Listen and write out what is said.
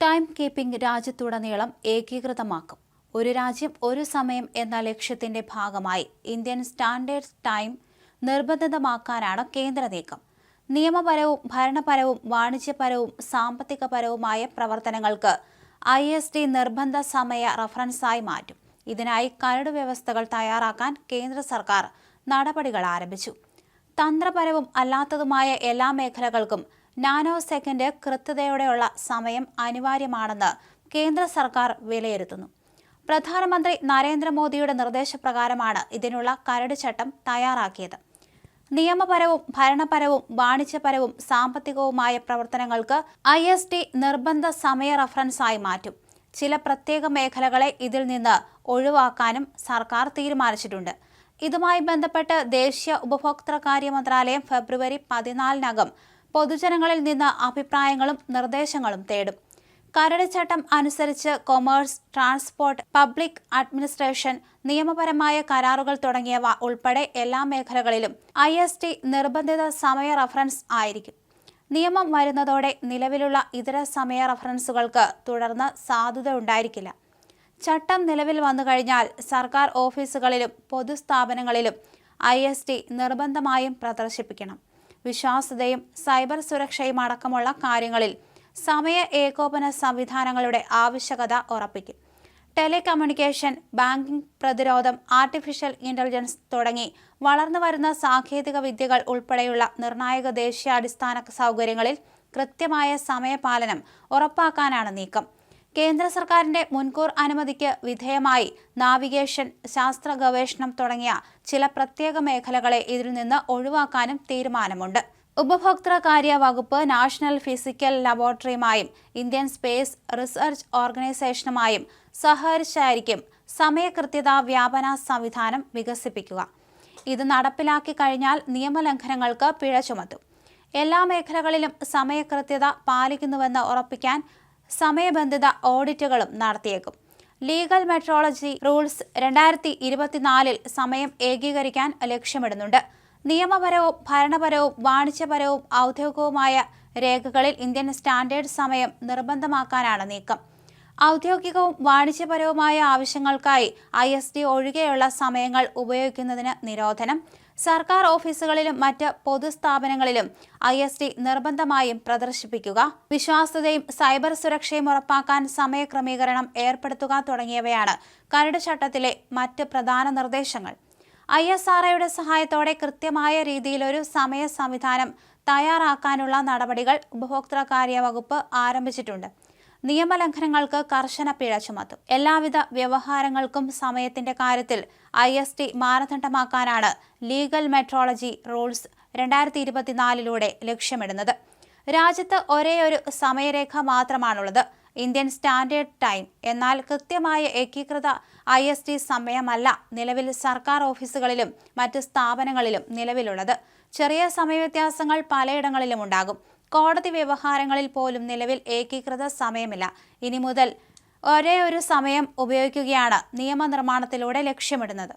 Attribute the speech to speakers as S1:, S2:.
S1: Time keeping രാജ്യത്തുടനീളം ഏകീകൃതമാക്കും. ഒരു രാജ്യം ഒരു സമയം എന്ന ലക്ഷ്യത്തിന്റെ ഭാഗമായി ഇന്ത്യൻ സ്റ്റാൻഡേർഡ് ടൈം നിർബന്ധിതമാക്കാനാണ് കേന്ദ്ര നീക്കം. നിയമപരവും ഭരണപരവും വാണിജ്യപരവും സാമ്പത്തികപരവുമായ പ്രവർത്തനങ്ങൾക്ക് ഐ എസ് ടി നിർബന്ധ സമയ റഫറൻസായി മാറ്റും. ഇതിനായി കരട് വ്യവസ്ഥകൾ തയ്യാറാക്കാൻ കേന്ദ്ര സർക്കാർ നടപടികൾ ആരംഭിച്ചു. തന്ത്രപരവും അല്ലാത്തതുമായ എല്ലാ മേഖലകൾക്കും നാനോ സെക്കൻഡ് കൃത്യതയോടെയുള്ള സമയം അനിവാര്യമാണെന്ന് കേന്ദ്ര സർക്കാർ വിലയിരുത്തുന്നു. പ്രധാനമന്ത്രി നരേന്ദ്രമോദിയുടെ നിർദ്ദേശപ്രകാരമാണ് ഇതിനുള്ള കരട് ചട്ടം തയ്യാറാക്കിയത്. നിയമപരവും ഭരണപരവും വാണിജ്യപരവും സാമ്പത്തികവുമായ പ്രവർത്തനങ്ങൾക്ക് ഐ എസ് ടി നിർബന്ധ സമയ റഫറൻസായി മാറ്റും. ചില പ്രത്യേക മേഖലകളെ ഇതിൽ നിന്ന് ഒഴിവാക്കാനും സർക്കാർ തീരുമാനിച്ചിട്ടുണ്ട്. ഇതുമായി ബന്ധപ്പെട്ട് ദേശീയ ഉപഭോക്തൃകാര്യ മന്ത്രാലയം ഫെബ്രുവരി പതിനാലിനകം പൊതുജനങ്ങളിൽ നിന്ന് അഭിപ്രായങ്ങളും നിർദ്ദേശങ്ങളും തേടും. കരട് അനുസരിച്ച് കൊമേഴ്സ് ട്രാൻസ്പോർട്ട് പബ്ലിക് അഡ്മിനിസ്ട്രേഷൻ നിയമപരമായ കരാറുകൾ തുടങ്ങിയവ ഉൾപ്പെടെ എല്ലാ മേഖലകളിലും ഐ എസ് ടി നിർബന്ധിത സമയ റഫറൻസ് ആയിരിക്കും. നിയമം വരുന്നതോടെ നിലവിലുള്ള ഇതര സമയ റഫറൻസുകൾക്ക് തുടർന്ന് സാധുത ഉണ്ടായിരിക്കില്ല. ചട്ടം നിലവിൽ വന്നു കഴിഞ്ഞാൽ സർക്കാർ ഓഫീസുകളിലും പൊതുസ്ഥാപനങ്ങളിലും ഐ എസ് ടി നിർബന്ധമായും പ്രദർശിപ്പിക്കണം. വിശ്വാസ്യതയും സൈബർ സുരക്ഷയും അടക്കമുള്ള കാര്യങ്ങളിൽ സമയ ഏകോപന സംവിധാനങ്ങളുടെ ആവശ്യകത ഉറപ്പിക്കും. ടെലികമ്മ്യൂണിക്കേഷൻ ബാങ്കിംഗ് പ്രതിരോധം ആർട്ടിഫിഷ്യൽ ഇന്റലിജൻസ് തുടങ്ങി വളർന്നു വരുന്ന സാങ്കേതിക വിദ്യകൾ ഉൾപ്പെടെയുള്ള നിർണായക ദേശീയ അടിസ്ഥാന സൗകര്യങ്ങളിൽ കൃത്യമായ സമയപാലനം ഉറപ്പാക്കാനാണ് നീക്കം. കേന്ദ്ര സർക്കാരിന്റെ മുൻകൂർ അനുമതിക്ക് വിധേയമായി നാവിഗേഷൻ ശാസ്ത്ര ഗവേഷണം തുടങ്ങിയ ചില പ്രത്യേക മേഖലകളെ ഇതിൽ നിന്ന് ഒഴിവാക്കാനും തീരുമാനമുണ്ട്. ഉപഭോക്തൃ കാര്യ വകുപ്പ് നാഷണൽ ഫിസിക്കൽ ലബോറട്ടറിയുമായും ഇന്ത്യൻ സ്പേസ് റിസർച്ച് ഓർഗനൈസേഷനുമായും സഹകരിച്ചായിരിക്കും സമയകൃത്യത വ്യാപന സംവിധാനം വികസിപ്പിക്കുക. ഇത് നടപ്പിലാക്കി കഴിഞ്ഞാൽ നിയമലംഘനങ്ങൾക്ക് പിഴ ചുമത്തും. എല്ലാ മേഖലകളിലും സമയകൃത്യത പാലിക്കുന്നുവെന്ന് ഉറപ്പിക്കാൻ സമയബന്ധിത ഓഡിറ്റുകളും നടത്തിയേക്കും. ലീഗൽ മെട്രോളജി റൂൾസ് രണ്ടായിരത്തി ഇരുപത്തിനാലിൽ സമയം ഏകീകരിക്കാൻ ലക്ഷ്യമിടുന്നുണ്ട്. നിയമപരവും ഭരണപരവും വാണിജ്യപരവും ഔദ്യോഗികവുമായ രേഖകളിൽ ഇന്ത്യൻ സ്റ്റാൻഡേർഡ് സമയം നിർബന്ധമാക്കാനാണ് നീക്കം. ഔദ്യോഗികവും വാണിജ്യപരവുമായ ആവശ്യങ്ങൾക്കായി ഐ എസ് ഡി ഒഴികെയുള്ള സമയങ്ങൾ ഉപയോഗിക്കുന്നതിന് നിരോധനം. സർക്കാർ ഓഫീസുകളിലും മറ്റ് പൊതുസ്ഥാപനങ്ങളിലും ഐ എസ് ടി നിർബന്ധമായും പ്രദർശിപ്പിക്കുക. വിശ്വാസ്യതയും സൈബർ സുരക്ഷയും ഉറപ്പാക്കാൻ സമയക്രമീകരണം ഏർപ്പെടുത്തുക തുടങ്ങിയവയാണ് കരട് ചട്ടത്തിലെ മറ്റ് പ്രധാന നിർദ്ദേശങ്ങൾ. ഐ എസ് ആർ ഒയുടെ സഹായത്തോടെ കൃത്യമായ രീതിയിൽ ഒരു സമയ സംവിധാനം തയ്യാറാക്കാനുള്ള നടപടികൾ ഉപഭോക്തൃകാര്യ വകുപ്പ് ആരംഭിച്ചിട്ടുണ്ട്. നിയമലംഘനങ്ങൾക്ക് കർശന പിഴ ചുമത്തും. എല്ലാവിധ വ്യവഹാരങ്ങൾക്കും സമയത്തിന്റെ കാര്യത്തിൽ ഐ എസ് ടി മാനദണ്ഡമാക്കാനാണ് ലീഗൽ മെട്രോളജി റൂൾസ് രണ്ടായിരത്തി ഇരുപത്തിനാലിലൂടെ ലക്ഷ്യമിടുന്നത്. രാജ്യത്ത് ഒരേ ഒരു സമയരേഖ മാത്രമാണുള്ളത്. Indian standard time. എന്നാൽ കൃത്യമായ ഏകീകൃത ഐ എസ് ടി സമയമല്ല നിലവിൽ സർക്കാർ ഓഫീസുകളിലും മറ്റ് സ്ഥാപനങ്ങളിലും നിലവിലുള്ളത്. ചെറിയ സമയവ്യത്യാസങ്ങൾ പലയിടങ്ങളിലും ഉണ്ടാകും. കോടതി വ്യവഹാരങ്ങളിൽ പോലും നിലവിൽ ഏകീകൃത സമയമില്ല. ഇനി മുതൽ ഒരേ ഒരു സമയം ഉപയോഗിക്കുകയാണ് നിയമനിർമ്മാണത്തിലൂടെ ലക്ഷ്യമിടുന്നത്.